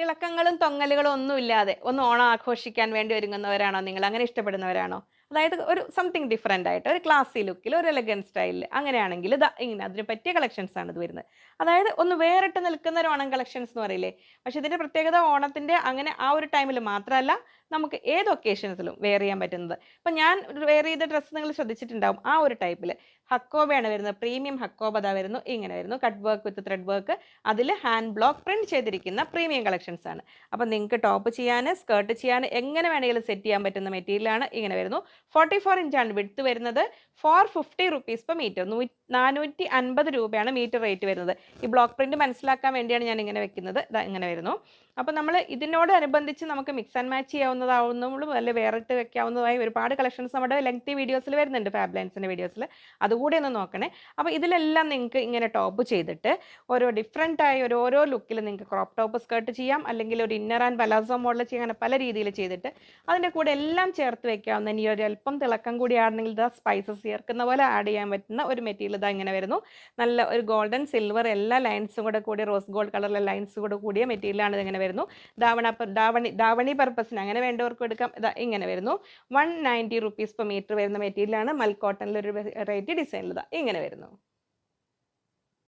തിളക്കങ്ങളും തൊങ്ങലുകളും ഒന്നും ഇല്ലാതെ ഒന്ന് ഓണം ആഘോഷിക്കാൻ വേണ്ടി ഒരുങ്ങുന്നവരാണോ നിങ്ങൾ? അങ്ങനെ ഇഷ്ടപ്പെടുന്നവരാണോ? അതായത് ഒരു സംതിങ് ഡിഫറെന്റ് ആയിട്ട് ഒരു ക്ലാസ്സി ലുക്കിൽ ഒരു എലഗൻ സ്റ്റൈലിൽ അങ്ങനെയാണെങ്കിൽ ഇതാ ഇങ്ങനെ അതിന് പറ്റിയ കളക്ഷൻസ് ആണ് ഇത് വരുന്നത്. അതായത് ഒന്ന് വേറിട്ട് നിൽക്കുന്ന ഒരു ഓണം കളക്ഷൻസ് എന്ന് പറയില്ലേ? പക്ഷെ ഇതിന്റെ പ്രത്യേകത ഓണത്തിന്റെ അങ്ങനെ ആ ഒരു ടൈമിൽ മാത്രമല്ല നമുക്ക് ഏത് ഒക്കേഷൻസിലും വെയർ ചെയ്യാൻ പറ്റുന്നത്. ഇപ്പം ഞാൻ വെയർ ചെയ്ത ഡ്രസ്സ് നിങ്ങൾ ശ്രദ്ധിച്ചിട്ടുണ്ടാവും. ആ ഒരു ടൈപ്പിൽ ഹക്കോബയാണ് വരുന്നത്. പ്രീമിയം ഹക്കോബ അതാ വരുന്നു. ഇങ്ങനെ വരുന്നു. Cut work with thread work അതിൽ ഹാൻഡ് ബ്ലോക്ക് പ്രിന്റ് ചെയ്തിരിക്കുന്ന പ്രീമിയം കളക്ഷൻസ് ആണ്. അപ്പം നിങ്ങൾക്ക് ടോപ്പ് ചെയ്യാൻ സ്കേർട്ട് ചെയ്യാൻ എങ്ങനെ വേണമെങ്കിലും സെറ്റ് ചെയ്യാൻ പറ്റുന്ന മെറ്റീരിയലാണ് ഇങ്ങനെ വരുന്നു. ഫോർട്ടി ഫോർ ഇഞ്ചാണ് വിടുത്ത് വരുന്നത്. Four fifty rupees per metre നാനൂറ്റി അൻപത് രൂപയാണ് മീറ്റർ റേറ്റ് വരുന്നത്. ഈ ബ്ലോക്ക് പ്രിന്റ് മനസ്സിലാക്കാൻ വേണ്ടിയാണ് ഞാൻ ഇങ്ങനെ വെക്കുന്നത്. ഇങ്ങനെ വരുന്നു. അപ്പോൾ നമ്മൾ ഇതിനോടനുബന്ധിച്ച് നമുക്ക് മിക്സ് ആൻഡ് മാച്ച് ചെയ്യാവുന്നതാവുന്നതും അല്ലെ വേറിട്ട് വെക്കാവുന്നതായ ഒരുപാട് കളക്ഷൻസ് നമ്മുടെ ലെങ്തി വീഡിയോസിൽ വരുന്നുണ്ട് ഫാബ് ലൈൻസിന്റെ വീഡിയോസിൽ അതുകൂടി ഒന്ന് നോക്കണേ. അപ്പോൾ ഇതിലെല്ലാം നിങ്ങൾക്ക് ഇങ്ങനെ ടോപ്പ് ചെയ്തിട്ട് ഓരോ ഡിഫറെന്റ് ആയ ഒരു ഓരോ ലുക്കിൽ നിങ്ങൾക്ക് ക്രോപ്പ് ടോപ്പ് സ്കേർട്ട് ചെയ്യാം അല്ലെങ്കിൽ ഒരു ഇന്നർ ആൻഡ് പലാസോ മോഡൽ ചെയ്യാൻ പല രീതിയിൽ ചെയ്തിട്ട് അതിന്റെ കൂടെ എല്ലാം ചേർത്ത് വെക്കാവുന്ന ഇനി ഒരു അല്പം തിളക്കം കൂടി ആണെങ്കിൽ ഇതാ സ്പൈസസ് ചേർക്കുന്ന പോലെ ആഡ് ചെയ്യാൻ പറ്റുന്ന ഒരു മെറ്റീരിയൽ ഇതാ ഇങ്ങനെ വരുന്നു. നല്ല ഒരു ഗോൾഡൻ സിൽവർ എല്ലാ ലൈൻസും കൂടെ കൂടി റോസ് ഗോൾഡ് കളറിലെ ലൈൻസ് കൂടെ കൂടിയ മെറ്റീരിയലാണ് ഇതിങ്ങനെ വരുന്നു. ധാവണ ധാവണി ധാവണി പർപ്പസിന് അങ്ങനെ വേണ്ടവർക്കും എടുക്കാം. ഇങ്ങനെ വരുന്നു. One ninety rupees per metre വരുന്ന മെറ്റീരിയലാണ് മൽ ഒരു റേറ്റ് ഡിസൈനിൽ ഇങ്ങനെ വരുന്നു.